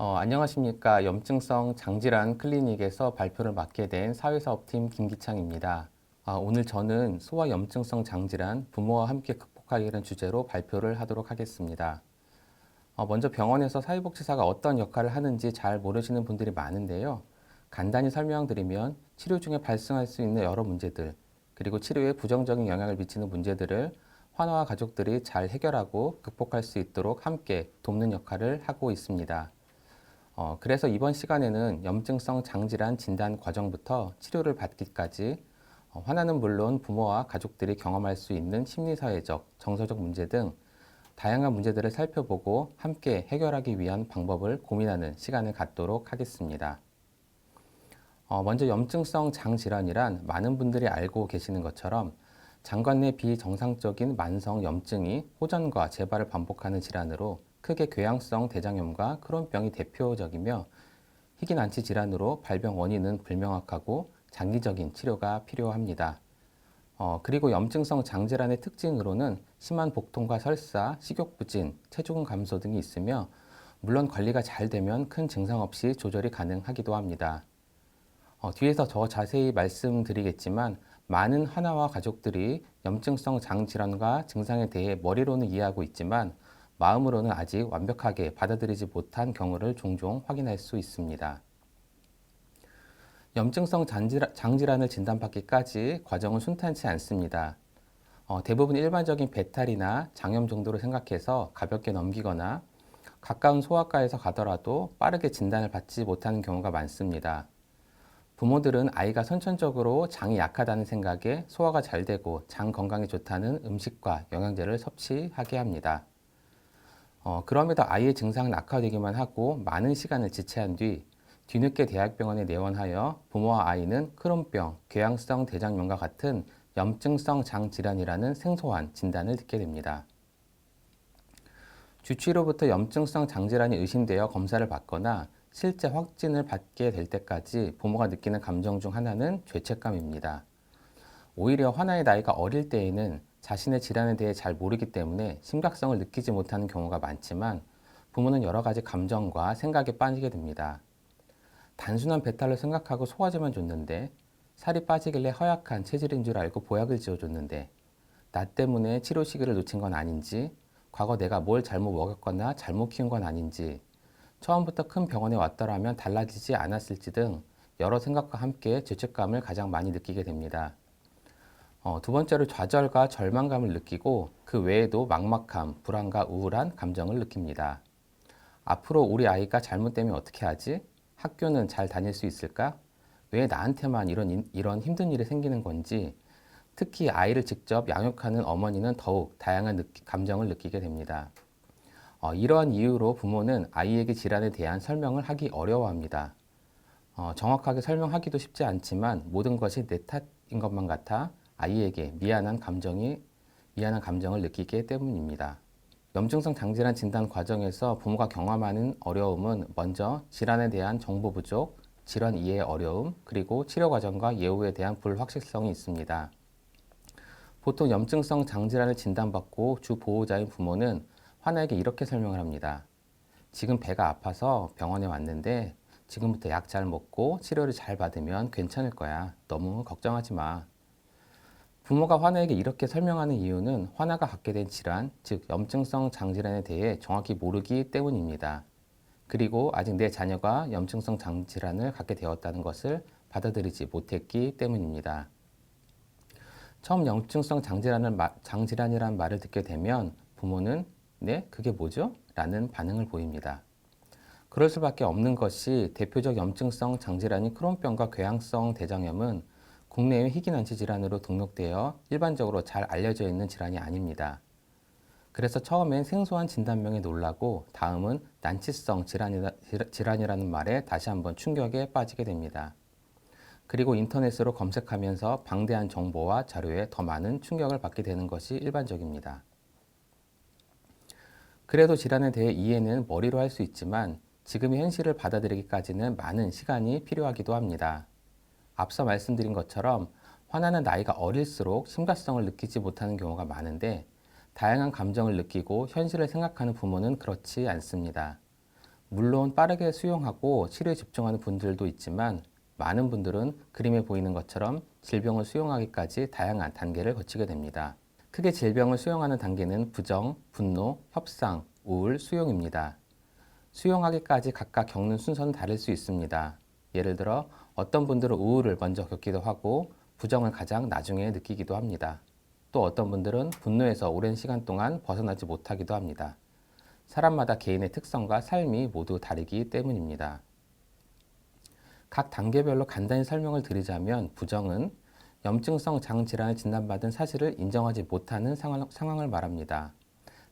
어, 안녕하십니까. 염증성 장질환 클리닉에서 발표를 맡게 된 사회사업팀 김기창입니다. 아, 오늘 저는 소아 염증성 장질환 부모와 함께 극복하기라는 주제로 발표를 하도록 하겠습니다. 어, 먼저 병원에서 사회복지사가 어떤 역할을 하는지 잘 모르시는 분들이 많은데요. 간단히 설명드리면 치료 중에 발생할 수 있는 여러 문제들, 그리고 치료에 부정적인 영향을 미치는 문제들을 환우와 가족들이 잘 해결하고 극복할 수 있도록 함께 돕는 역할을 하고 있습니다. 어, 그래서 이번 시간에는 염증성 장질환 진단 과정부터 치료를 받기까지 어, 화나는 물론 부모와 가족들이 경험할 수 있는 심리사회적, 정서적 문제 등 다양한 문제들을 살펴보고 함께 해결하기 위한 방법을 고민하는 시간을 갖도록 하겠습니다. 어, 먼저 염증성 장질환이란 많은 분들이 알고 계시는 것처럼 장관 내 비정상적인 만성 염증이 호전과 재발을 반복하는 질환으로 크게 궤양성 대장염과 크론병이 대표적이며 희귀난치 질환으로 발병 원인은 불명확하고 장기적인 치료가 필요합니다. 어, 그리고 염증성 장질환의 특징으로는 심한 복통과 설사, 식욕부진, 체중 감소 등이 있으며 물론 관리가 잘 되면 큰 증상 없이 조절이 가능하기도 합니다. 어, 뒤에서 더 자세히 말씀드리겠지만 많은 하나와 가족들이 염증성 장질환과 증상에 대해 머리로는 이해하고 있지만 마음으로는 아직 완벽하게 받아들이지 못한 경우를 종종 확인할 수 있습니다. 염증성 장질환을 진단받기까지 과정은 순탄치 않습니다. 어, 대부분 일반적인 배탈이나 장염 정도로 생각해서 가볍게 넘기거나 가까운 소아과에서 가더라도 빠르게 진단을 받지 못하는 경우가 많습니다. 부모들은 아이가 선천적으로 장이 약하다는 생각에 소화가 잘 되고 장 건강에 좋다는 음식과 영양제를 섭취하게 합니다. 어, 그럼에도 아이의 증상은 악화되기만 하고 많은 시간을 지체한 뒤 뒤늦게 대학병원에 내원하여 부모와 아이는 크론병, 궤양성 대장염과 같은 염증성 장질환이라는 생소한 진단을 듣게 됩니다. 주치로부터 염증성 장질환이 의심되어 검사를 받거나 실제 확진을 받게 될 때까지 부모가 느끼는 감정 중 하나는 죄책감입니다. 오히려 하나의 나이가 어릴 때에는 자신의 질환에 대해 잘 모르기 때문에 심각성을 느끼지 못하는 경우가 많지만 부모는 여러 가지 감정과 생각에 빠지게 됩니다. 단순한 배탈로 생각하고 소화제만 줬는데 살이 빠지길래 허약한 체질인 줄 알고 보약을 지어줬는데 나 때문에 치료 시기를 놓친 건 아닌지 과거 내가 뭘 잘못 먹었거나 잘못 키운 건 아닌지 처음부터 큰 병원에 왔더라면 달라지지 않았을지 등 여러 생각과 함께 죄책감을 가장 많이 느끼게 됩니다. 어, 두 번째로 좌절과 절망감을 느끼고 그 외에도 막막함, 불안과 우울한 감정을 느낍니다. 앞으로 우리 아이가 잘못되면 어떻게 하지? 학교는 잘 다닐 수 있을까? 왜 나한테만 이런, 이런 힘든 일이 생기는 건지 특히 아이를 직접 양육하는 어머니는 더욱 다양한 느끼, 감정을 느끼게 됩니다. 어, 이러한 이유로 부모는 아이에게 질환에 대한 설명을 하기 어려워합니다. 어, 정확하게 설명하기도 쉽지 않지만 모든 것이 내 탓인 것만 같아 아이에게 미안한 감정이 미안한 감정을 느끼기 때문입니다. 염증성 장질환 진단 과정에서 부모가 경험하는 어려움은 먼저 질환에 대한 정보 부족, 질환 이해 어려움, 그리고 치료 과정과 예후에 대한 불확실성이 있습니다. 보통 염증성 장질환을 진단받고 주 보호자인 부모는 환아에게 이렇게 설명을 합니다. 지금 배가 아파서 병원에 왔는데 지금부터 약 잘 먹고 치료를 잘 받으면 괜찮을 거야. 너무 걱정하지 마. 부모가 환우에게 이렇게 설명하는 이유는 환우가 갖게 된 질환, 즉 염증성 장질환에 대해 정확히 모르기 때문입니다. 그리고 아직 내 자녀가 염증성 장질환을 갖게 되었다는 것을 받아들이지 못했기 때문입니다. 처음 염증성 장질환을 장질환이란 말을 듣게 되면 부모는 네, 그게 뭐죠? 라는 반응을 보입니다. 그럴 수밖에 없는 것이 대표적 염증성 장질환인 크론병과 궤양성 대장염은 국내의 희귀난치 질환으로 등록되어 일반적으로 잘 알려져 있는 질환이 아닙니다. 그래서 처음엔 생소한 진단명에 놀라고 다음은 난치성 질환이라, 질환이라는 말에 다시 한번 충격에 빠지게 됩니다. 그리고 인터넷으로 검색하면서 방대한 정보와 자료에 더 많은 충격을 받게 되는 것이 일반적입니다. 그래도 질환에 대해 이해는 머리로 할 수 있지만 지금의 현실을 받아들이기까지는 많은 시간이 필요하기도 합니다. 앞서 말씀드린 것처럼 화나는 나이가 어릴수록 심각성을 느끼지 못하는 경우가 많은데 다양한 감정을 느끼고 현실을 생각하는 부모는 그렇지 않습니다. 물론 빠르게 수용하고 치료에 집중하는 분들도 있지만 많은 분들은 그림에 보이는 것처럼 질병을 수용하기까지 다양한 단계를 거치게 됩니다. 크게 질병을 수용하는 단계는 부정, 분노, 협상, 우울, 수용입니다. 수용하기까지 각각 겪는 순서는 다를 수 있습니다. 예를 들어 어떤 분들은 우울을 먼저 겪기도 하고 부정을 가장 나중에 느끼기도 합니다. 또 어떤 분들은 분노에서 오랜 시간 동안 벗어나지 못하기도 합니다. 사람마다 개인의 특성과 삶이 모두 다르기 때문입니다. 각 단계별로 간단히 설명을 드리자면 부정은 염증성 장 질환을 진단받은 사실을 인정하지 못하는 상황, 상황을 말합니다.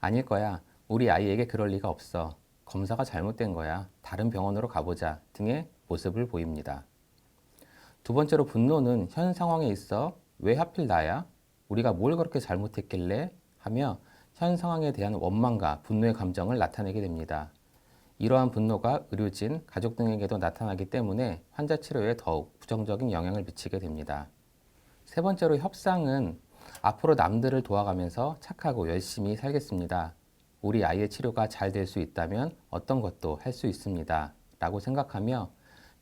아닐 거야. 우리 아이에게 그럴 리가 없어. 검사가 잘못된 거야. 다른 병원으로 가보자. 등의 모습을 보입니다. 두 번째로 분노는 현 상황에 있어 왜 하필 나야? 우리가 뭘 그렇게 잘못했길래? 하며 현 상황에 대한 원망과 분노의 감정을 나타내게 됩니다. 이러한 분노가 의료진, 가족 등에게도 나타나기 때문에 환자 치료에 더욱 부정적인 영향을 미치게 됩니다. 세 번째로 협상은 앞으로 남들을 도와가면서 착하고 열심히 살겠습니다. 우리 아이의 치료가 잘 될 수 있다면 어떤 것도 할 수 있습니다. 라고 생각하며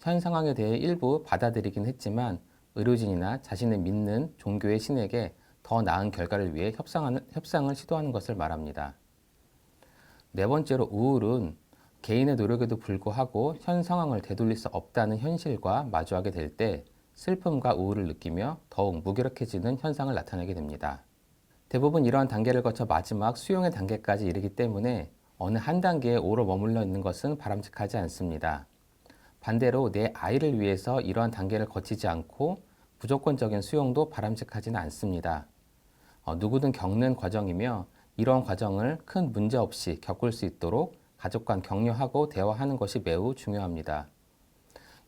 현 상황에 대해 일부 받아들이긴 했지만 의료진이나 자신의 믿는 종교의 신에게 더 나은 결과를 위해 협상하는, 협상을 시도하는 것을 말합니다. 네 번째로 우울은 개인의 노력에도 불구하고 현 상황을 되돌릴 수 없다는 현실과 마주하게 될 때 슬픔과 우울을 느끼며 더욱 무기력해지는 현상을 나타내게 됩니다. 대부분 이러한 단계를 거쳐 마지막 수용의 단계까지 이르기 때문에 어느 한 단계에 오로 머물러 있는 것은 바람직하지 않습니다. 반대로 내 아이를 위해서 이러한 단계를 거치지 않고 무조건적인 수용도 바람직하지는 않습니다. 어, 누구든 겪는 과정이며 이러한 과정을 큰 문제 없이 겪을 수 있도록 가족 간 격려하고 대화하는 것이 매우 중요합니다.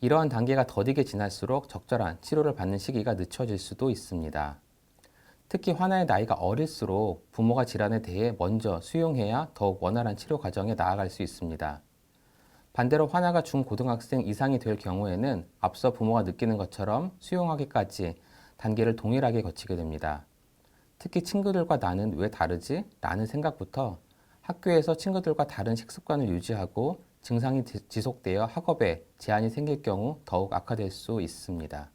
이러한 단계가 더디게 지날수록 적절한 치료를 받는 시기가 늦춰질 수도 있습니다. 특히 화나의 나이가 어릴수록 부모가 질환에 대해 먼저 수용해야 더욱 원활한 치료 과정에 나아갈 수 있습니다. 반대로 화나가 중고등학생 이상이 될 경우에는 앞서 부모가 느끼는 것처럼 수용하기까지 단계를 동일하게 거치게 됩니다. 특히 친구들과 나는 왜 다르지? 라는 생각부터 학교에서 친구들과 다른 식습관을 유지하고 증상이 지속되어 학업에 제한이 생길 경우 더욱 악화될 수 있습니다.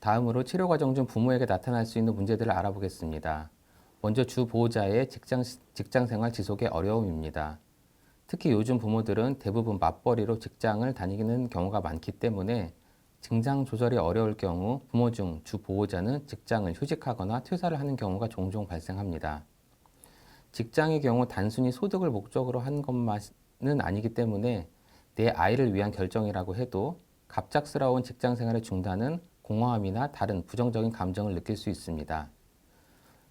다음으로 치료 과정 중 부모에게 나타날 수 있는 문제들을 알아보겠습니다. 먼저 주 보호자의 직장, 직장 생활 지속의 어려움입니다. 특히 요즘 부모들은 대부분 맞벌이로 직장을 다니는 경우가 많기 때문에 증상 조절이 어려울 경우 부모 중 주 보호자는 직장을 휴직하거나 퇴사를 하는 경우가 종종 발생합니다. 직장의 경우 단순히 소득을 목적으로 한 것만은 아니기 때문에 내 아이를 위한 결정이라고 해도 갑작스러운 직장 생활의 중단은 공허함이나 다른 부정적인 감정을 느낄 수 있습니다.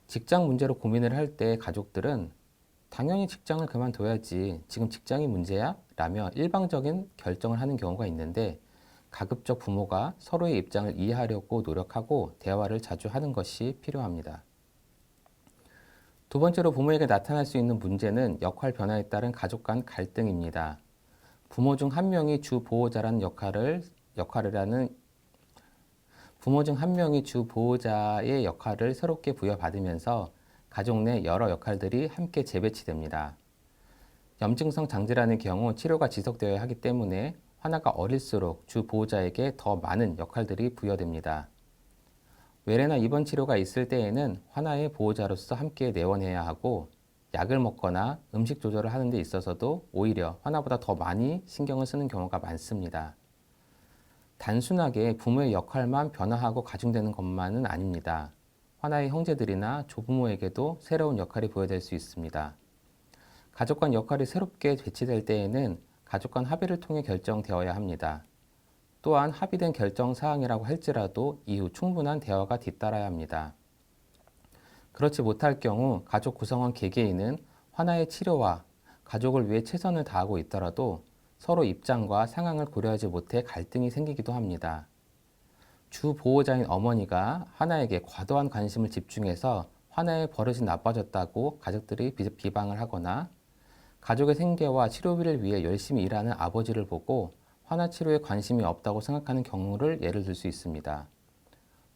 직장 문제로 고민을 할 때 가족들은 당연히 직장을 그만둬야지 지금 직장이 문제야? 라며 일방적인 결정을 하는 경우가 있는데 가급적 부모가 서로의 입장을 이해하려고 노력하고 대화를 자주 하는 것이 필요합니다. 두 번째로 부모에게 나타날 수 있는 문제는 역할 변화에 따른 가족 간 갈등입니다. 부모 중 한 명이 주 보호자라는 역할을 역할을 하는 부모 중 한 명이 주 보호자의 역할을 새롭게 부여받으면서 가족 내 여러 역할들이 함께 재배치됩니다. 염증성 장질환의 경우 치료가 지속되어야 하기 때문에 하나가 어릴수록 주 보호자에게 더 많은 역할들이 부여됩니다. 외래나 입원 치료가 있을 때에는 화나의 보호자로서 함께 내원해야 하고 약을 먹거나 음식 조절을 하는 데 있어서도 오히려 화나보다 더 많이 신경을 쓰는 경우가 많습니다. 단순하게 부모의 역할만 변화하고 가중되는 것만은 아닙니다. 화나의 형제들이나 조부모에게도 새로운 역할이 부여될 수 있습니다. 가족 간 역할이 새롭게 배치될 때에는 가족 간 합의를 통해 결정되어야 합니다. 또한 합의된 결정 사항이라고 할지라도 이후 충분한 대화가 뒤따라야 합니다. 그렇지 못할 경우 가족 구성원 개개인은 하나의 치료와 가족을 위해 최선을 다하고 있더라도 서로 입장과 상황을 고려하지 못해 갈등이 생기기도 합니다. 주 보호자인 어머니가 하나에게 과도한 관심을 집중해서 하나의 버릇이 나빠졌다고 가족들이 비방을 하거나 가족의 생계와 치료비를 위해 열심히 일하는 아버지를 보고 화나 치료에 관심이 없다고 생각하는 경우를 예를 들 수 있습니다.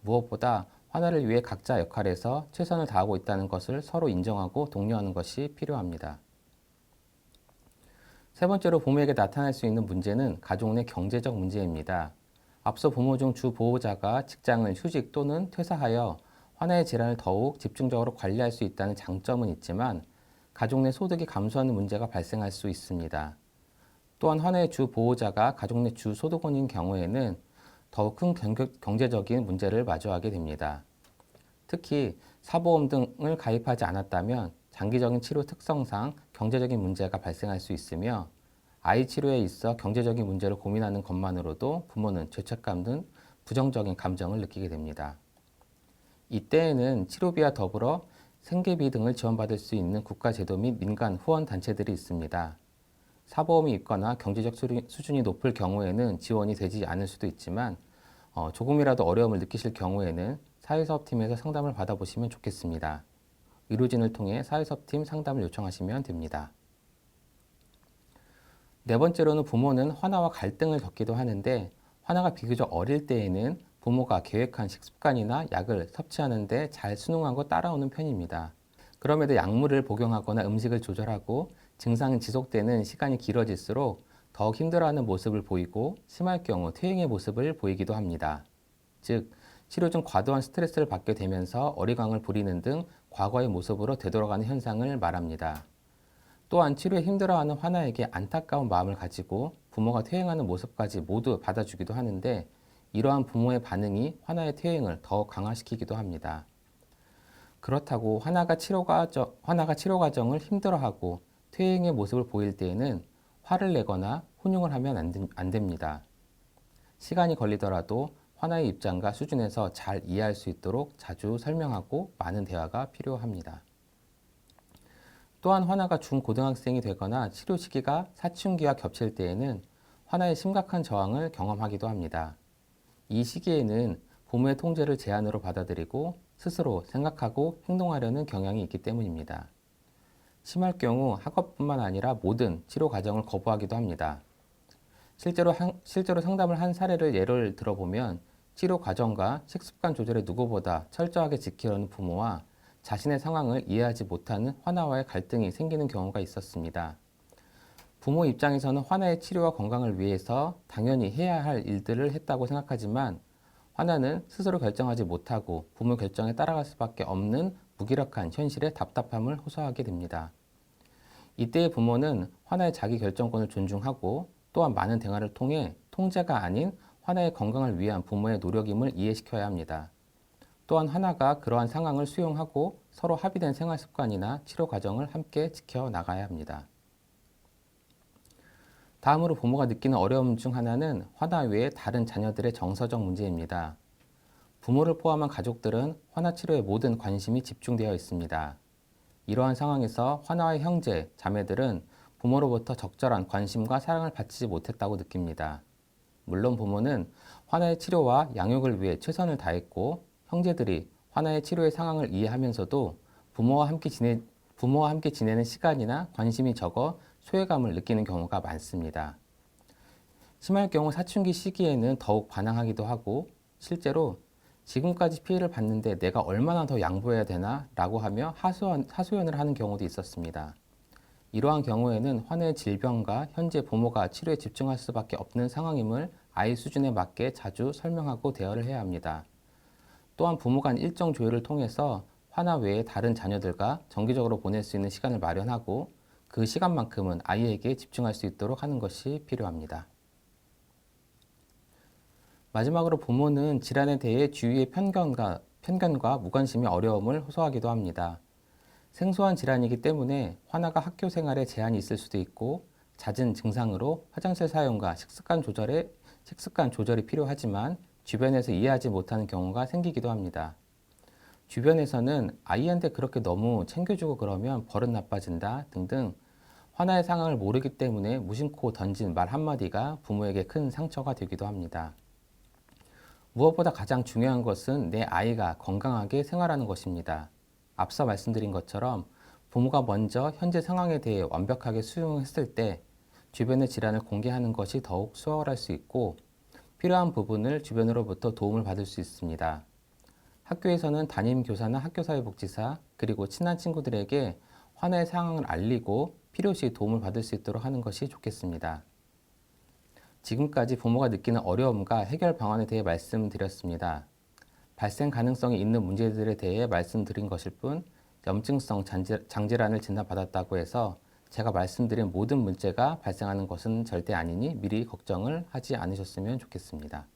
무엇보다 화나를 위해 각자 역할에서 최선을 다하고 있다는 것을 서로 인정하고 독려하는 것이 필요합니다. 세 번째로 부모에게 나타날 수 있는 문제는 가족 내 경제적 문제입니다. 앞서 부모 중 주 보호자가 직장을 휴직 또는 퇴사하여 화나의 질환을 더욱 집중적으로 관리할 수 있다는 장점은 있지만 가족 내 소득이 감소하는 문제가 발생할 수 있습니다. 또한 화나의 주 보호자가 가족 내 주 소득원인 경우에는 더욱 큰 경제- 경제적인 문제를 마주하게 됩니다. 특히 사보험 등을 가입하지 않았다면 장기적인 치료 특성상 경제적인 문제가 발생할 수 있으며 아이 치료에 있어 경제적인 문제를 고민하는 것만으로도 부모는 죄책감 등 부정적인 감정을 느끼게 됩니다. 이때에는 치료비와 더불어 생계비 등을 지원받을 수 있는 국가 제도 및 민간 후원 단체들이 있습니다. 사보험이 있거나 경제적 수준이 높을 경우에는 지원이 되지 않을 수도 있지만 어, 조금이라도 어려움을 느끼실 경우에는 사회사업팀에서 상담을 받아보시면 좋겠습니다. 의료진을 통해 사회사업팀 상담을 요청하시면 됩니다. 네 번째로는 부모는 화나와 갈등을 겪기도 하는데 화나가 비교적 어릴 때에는 부모가 계획한 식습관이나 약을 섭취하는데 잘 순응하고 따라오는 편입니다. 그럼에도 약물을 복용하거나 음식을 조절하고 증상이 지속되는 시간이 길어질수록 더욱 힘들어하는 모습을 보이고 심할 경우 퇴행의 모습을 보이기도 합니다. 즉, 치료 중 과도한 스트레스를 받게 되면서 어리광을 부리는 등 과거의 모습으로 되돌아가는 현상을 말합니다. 또한 치료에 힘들어하는 화나에게 안타까운 마음을 가지고 부모가 퇴행하는 모습까지 모두 받아주기도 하는데 이러한 부모의 반응이 화나의 퇴행을 더욱 강화시키기도 합니다. 그렇다고 화나가 치료 과정, 화나가 치료 과정을 힘들어하고 퇴행의 모습을 보일 때에는 화를 내거나 훈육을 하면 안, 된- 안 됩니다. 시간이 걸리더라도 화나의 입장과 수준에서 잘 이해할 수 있도록 자주 설명하고 많은 대화가 필요합니다. 또한 화나가 중고등학생이 되거나 치료 시기가 사춘기와 겹칠 때에는 화나의 심각한 저항을 경험하기도 합니다. 이 시기에는 부모의 통제를 제한으로 받아들이고 스스로 생각하고 행동하려는 경향이 있기 때문입니다. 심할 경우 학업뿐만 아니라 모든 치료 과정을 거부하기도 합니다. 실제로, 한- 실제로 상담을 한 사례를 예를 들어보면 치료 과정과 식습관 조절에 누구보다 철저하게 지키려는 부모와 자신의 상황을 이해하지 못하는 화나와의 갈등이 생기는 경우가 있었습니다. 부모 입장에서는 화나의 치료와 건강을 위해서 당연히 해야 할 일들을 했다고 생각하지만 화나는 스스로 결정하지 못하고 부모 결정에 따라갈 수밖에 없는 무기력한 현실에 답답함을 호소하게 됩니다. 이때의 부모는 화나의 자기 결정권을 존중하고 또한 많은 대화를 통해 통제가 아닌 화나의 건강을 위한 부모의 노력임을 이해시켜야 합니다. 또한 하나가 그러한 상황을 수용하고 서로 합의된 생활 습관이나 치료 과정을 함께 지켜 나가야 합니다. 다음으로 부모가 느끼는 어려움 중 하나는 화나 외에 다른 자녀들의 정서적 문제입니다. 부모를 포함한 가족들은 화나 치료에 모든 관심이 집중되어 있습니다. 이러한 상황에서 화나의 형제, 자매들은 부모로부터 적절한 관심과 사랑을 받지 못했다고 느낍니다. 물론 부모는 화나의 치료와 양육을 위해 최선을 다했고 형제들이 화나의 치료의 상황을 이해하면서도 부모와 함께 지내 부모와 함께 지내는 시간이나 관심이 적어 소외감을 느끼는 경우가 많습니다. 심할 경우 사춘기 시기에는 더욱 반항하기도 하고 실제로 지금까지 피해를 봤는데 내가 얼마나 더 양보해야 되나 라고 하며 하소연, 하소연을 하는 경우도 있었습니다. 이러한 경우에는 화뇌의 질병과 현재 부모가 치료에 집중할 수밖에 없는 상황임을 아이 수준에 맞게 자주 설명하고 대화를 해야 합니다. 또한 부모 간 일정 조율을 통해서 화나 외에 다른 자녀들과 정기적으로 보낼 수 있는 시간을 마련하고 그 시간만큼은 아이에게 집중할 수 있도록 하는 것이 필요합니다. 마지막으로 부모는 질환에 대해 주위의 편견과, 편견과 무관심이 어려움을 호소하기도 합니다. 생소한 질환이기 때문에 화나가 학교 생활에 제한이 있을 수도 있고 잦은 증상으로 화장실 사용과 식습관 조절에 식습관 조절이 필요하지만 주변에서 이해하지 못하는 경우가 생기기도 합니다. 주변에서는 아이한테 그렇게 너무 챙겨주고 그러면 버릇 나빠진다 등등 화나의 상황을 모르기 때문에 무심코 던진 말 한마디가 부모에게 큰 상처가 되기도 합니다. 무엇보다 가장 중요한 것은 내 아이가 건강하게 생활하는 것입니다. 앞서 말씀드린 것처럼 부모가 먼저 현재 상황에 대해 완벽하게 수용했을 때 주변의 질환을 공개하는 것이 더욱 수월할 수 있고 필요한 부분을 주변으로부터 도움을 받을 수 있습니다. 학교에서는 담임 교사나 학교 사회복지사 그리고 친한 친구들에게 화나의 상황을 알리고 필요시 도움을 받을 수 있도록 하는 것이 좋겠습니다. 지금까지 부모가 느끼는 어려움과 해결 방안에 대해 말씀드렸습니다. 발생 가능성이 있는 문제들에 대해 말씀드린 것일 뿐 염증성 장질- 장질환을 진단받았다고 해서 제가 말씀드린 모든 문제가 발생하는 것은 절대 아니니 미리 걱정을 하지 않으셨으면 좋겠습니다.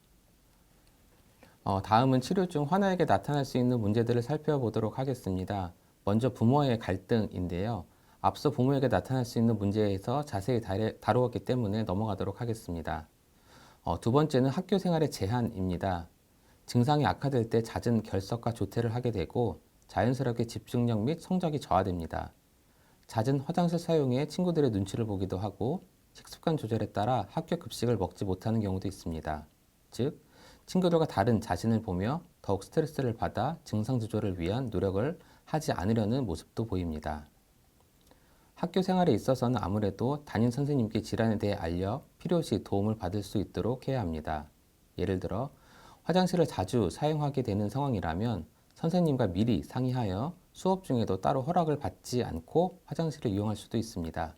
어, 다음은 치료 중 환아에게 나타날 수 있는 문제들을 살펴보도록 하겠습니다. 먼저 부모의 갈등인데요. 앞서 부모에게 나타날 수 있는 문제에서 자세히 다루- 다루었기 때문에 넘어가도록 하겠습니다. 어, 두 번째는 학교 생활의 제한입니다. 증상이 악화될 때 잦은 결석과 조퇴를 하게 되고 자연스럽게 집중력 및 성적이 저하됩니다. 잦은 화장실 사용에 친구들의 눈치를 보기도 하고 식습관 조절에 따라 학교 급식을 먹지 못하는 경우도 있습니다. 즉, 친구들과 다른 자신을 보며 더욱 스트레스를 받아 증상 조절을 위한 노력을 하지 않으려는 모습도 보입니다. 학교 생활에 있어서는 아무래도 담임 선생님께 질환에 대해 알려 필요시 도움을 받을 수 있도록 해야 합니다. 예를 들어 화장실을 자주 사용하게 되는 상황이라면 선생님과 미리 상의하여 수업 중에도 따로 허락을 받지 않고 화장실을 이용할 수도 있습니다.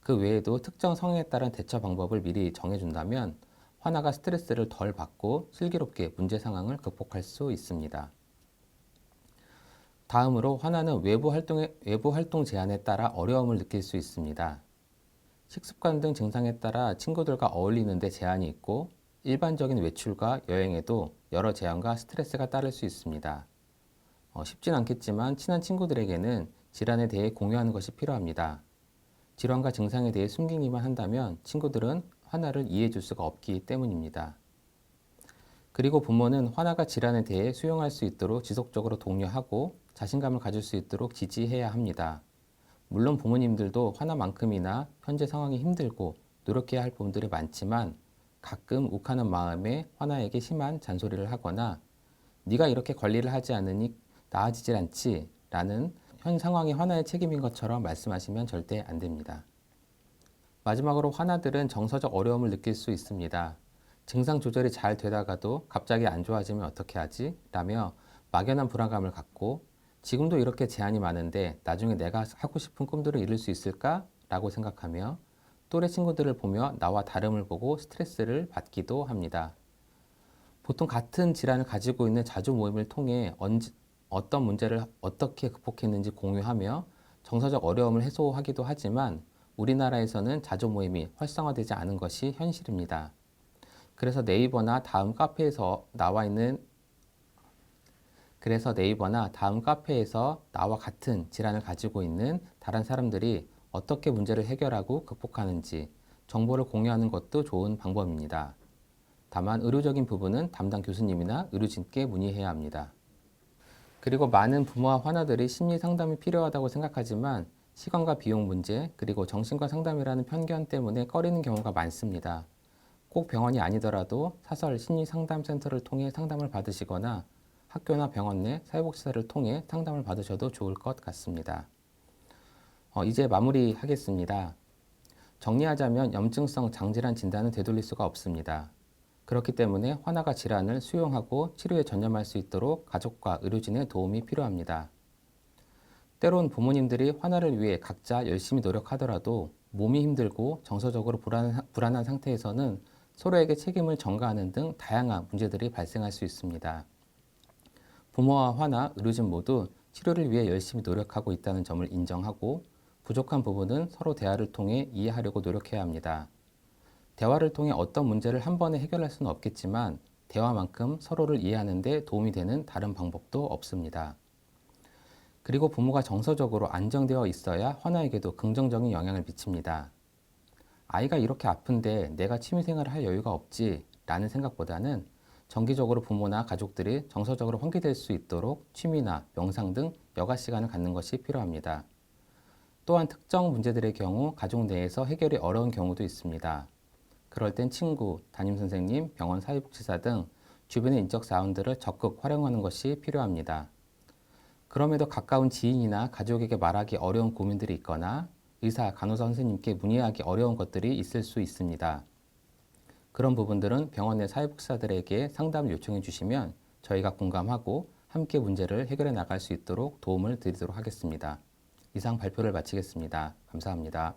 그 외에도 특정 성향에 따른 대처 방법을 미리 정해준다면 화나가 스트레스를 덜 받고 슬기롭게 문제 상황을 극복할 수 있습니다. 다음으로 화나는 외부 활동의 외부 활동 제한에 따라 어려움을 느낄 수 있습니다. 식습관 등 증상에 따라 친구들과 어울리는 데 제한이 있고 일반적인 외출과 여행에도 여러 제한과 스트레스가 따를 수 있습니다. 어, 쉽진 않겠지만 친한 친구들에게는 질환에 대해 공유하는 것이 필요합니다. 질환과 증상에 대해 숨기기만 한다면 친구들은 화나를 이해해 줄 수가 없기 때문입니다. 그리고 부모는 화나가 질환에 대해 수용할 수 있도록 지속적으로 독려하고 자신감을 가질 수 있도록 지지해야 합니다. 물론 부모님들도 화나만큼이나 현재 상황이 힘들고 노력해야 할 부분들이 많지만 가끔 욱하는 마음에 화나에게 심한 잔소리를 하거나 네가 이렇게 관리를 하지 않으니 나아지질 않지 라는 현 상황이 화나의 책임인 것처럼 말씀하시면 절대 안 됩니다. 마지막으로 화나들은 정서적 어려움을 느낄 수 있습니다. 증상 조절이 잘 되다가도 갑자기 안 좋아지면 어떻게 하지? 라며 막연한 불안감을 갖고 지금도 이렇게 제한이 많은데 나중에 내가 하고 싶은 꿈들을 이룰 수 있을까? 라고 생각하며 또래 친구들을 보며 나와 다름을 보고 스트레스를 받기도 합니다. 보통 같은 질환을 가지고 있는 자주 모임을 통해 언제, 어떤 문제를 어떻게 극복했는지 공유하며 정서적 어려움을 해소하기도 하지만 우리나라에서는 자주 모임이 활성화되지 않은 것이 현실입니다. 그래서 네이버나 다음 카페에서 나와 있는 그래서 네이버나 다음 카페에서 나와 같은 질환을 가지고 있는 다른 사람들이 어떻게 문제를 해결하고 극복하는지 정보를 공유하는 것도 좋은 방법입니다. 다만 의료적인 부분은 담당 교수님이나 의료진께 문의해야 합니다. 그리고 많은 부모와 환아들이 심리 상담이 필요하다고 생각하지만 시간과 비용 문제, 그리고 정신과 상담이라는 편견 때문에 꺼리는 경우가 많습니다. 꼭 병원이 아니더라도 사설 심리 상담 센터를 통해 상담을 받으시거나 학교나 병원 내 사회복지사를 통해 상담을 받으셔도 좋을 것 같습니다. 어, 이제 마무리하겠습니다. 정리하자면 염증성 장질환 진단은 되돌릴 수가 없습니다. 그렇기 때문에 화나가 질환을 수용하고 치료에 전념할 수 있도록 가족과 의료진의 도움이 필요합니다. 때론 부모님들이 화나를 위해 각자 열심히 노력하더라도 몸이 힘들고 정서적으로 불안한, 불안한 상태에서는 서로에게 책임을 전가하는 등 다양한 문제들이 발생할 수 있습니다. 부모와 화나, 의료진 모두 치료를 위해 열심히 노력하고 있다는 점을 인정하고 부족한 부분은 서로 대화를 통해 이해하려고 노력해야 합니다. 대화를 통해 어떤 문제를 한 번에 해결할 수는 없겠지만 대화만큼 서로를 이해하는 데 도움이 되는 다른 방법도 없습니다. 그리고 부모가 정서적으로 안정되어 있어야 화나에게도 긍정적인 영향을 미칩니다. 아이가 이렇게 아픈데 내가 취미생활을 할 여유가 없지 라는 생각보다는 정기적으로 부모나 가족들이 정서적으로 환기될 수 있도록 취미나 명상 등 여가 시간을 갖는 것이 필요합니다. 또한 특정 문제들의 경우 가족 내에서 해결이 어려운 경우도 있습니다. 그럴 땐 친구, 담임선생님, 병원 사회복지사 등 주변의 인적 자원들을 적극 활용하는 것이 필요합니다. 그럼에도 가까운 지인이나 가족에게 말하기 어려운 고민들이 있거나 의사, 간호사 선생님께 문의하기 어려운 것들이 있을 수 있습니다. 그런 부분들은 병원 내 사회복지사들에게 상담을 요청해 주시면 저희가 공감하고 함께 문제를 해결해 나갈 수 있도록 도움을 드리도록 하겠습니다. 이상 발표를 마치겠습니다. 감사합니다.